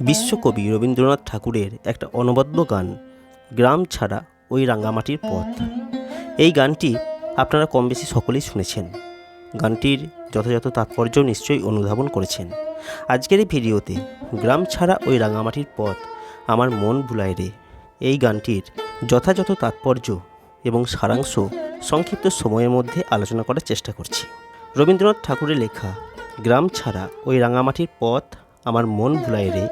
বিশ্বকবি রবীন্দ্রনাথ ঠাকুরের একটা অনবদ্য গান, গ্রাম ছাড়া ওই রাঙামাটির পথ। এই গানটি আপনারা কম বেশি সকলেই শুনেছেন। গানটির যথাযথ তাৎপর্য নিশ্চয়ই অনুধাবন করেছেন। আজকের এই ভিডিওতে গ্রাম ছাড়া ওই রাঙামাটির পথ আমার মন ভুলায় রে। এই গানটির যথাযথ তাৎপর্য এবং সারাংশ সংক্ষিপ্ত সময়ের মধ্যে আলোচনা করার চেষ্টা করছি। রবীন্দ্রনাথ ঠাকুরের লেখা, গ্রাম ছাড়া ওই রাঙামাটির পথ আমার মন ভুলায় রে।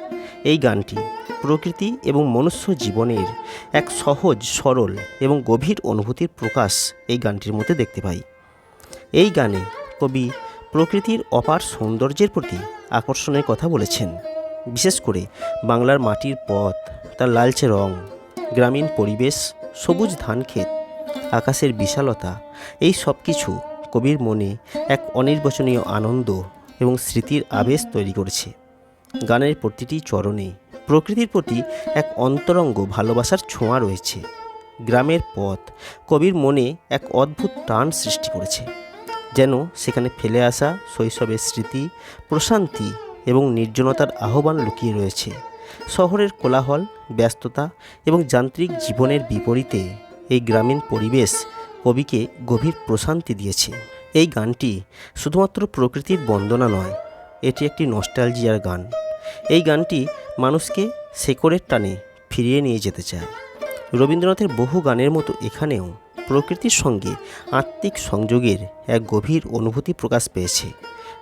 এই গানটি প্রকৃতি এবং মনুষ্য জীবনের এক সহজ, সরল এবং গভীর অনুভূতির প্রকাশ এই গানটির মধ্যে দেখতে পাই। এই গানে কবি প্রকৃতির অপার সৌন্দর্যের প্রতি আকর্ষণের কথা বলেছেন। বিশেষ করে বাংলার মাটির পথ, তার লালচে রং, গ্রামীণ পরিবেশ, সবুজ ধানক্ষেত আকাশের বিশালতা, এই সব কিছু কবির মনে এক অনির্বচনীয় আনন্দ এবং স্মৃতির আবেশ তৈরি করেছে। গানের প্রতিটি চরণে প্রকৃতির প্রতি এক অন্তরঙ্গ ভালোবাসার ছোঁয়া রয়েছে। গ্রামের পথ কবির মনে এক অদ্ভুত টান সৃষ্টি করেছে। যেন সেখানে ফেলে আসা শৈশবের স্মৃতি, প্রশান্তি এবং নির্জনতার আহ্বান লুকিয়ে রয়েছে। শহরের কোলাহল, ব্যস্ততা এবং যান্ত্রিক জীবনের বিপরীতে এই গ্রামীণ পরিবেশ কবিকে গভীর প্রশান্তি দিয়েছে। এই গানটি শুধুমাত্র প্রকৃতির বন্দনা নয়, এটি একটি নস্টালজিয়ার গান। এই গানটি মানুষকে শেকড়ের টানে ফিরিয়ে নিয়ে যেতে চায়। রবীন্দ্রনাথের বহু গানের মতো এখানেও প্রকৃতির সঙ্গে আত্মিক সংযোগের এক গভীর অনুভূতি প্রকাশ পেয়েছে,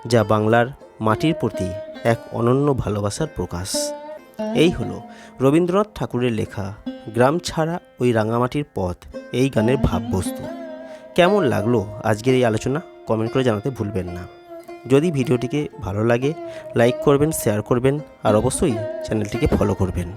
যা বাংলার মাটির প্রতি এক অনন্য ভালোবাসার প্রকাশ। এই হলো রবীন্দ্রনাথ ঠাকুরের লেখা, গ্রাম ছাড়া ওই রাঙামাটির পথ এই গানের ভাববস্তু। কেমন লাগল আজকের এই আলোচনা? কমেন্ট করে জানাতে ভুলবেন না। যদি ভিডিওটিকে ভালো লাগে লাইক করবেন শেয়ার করবেন আর অবশ্যই চ্যানেলটিকে ফলো করবেন।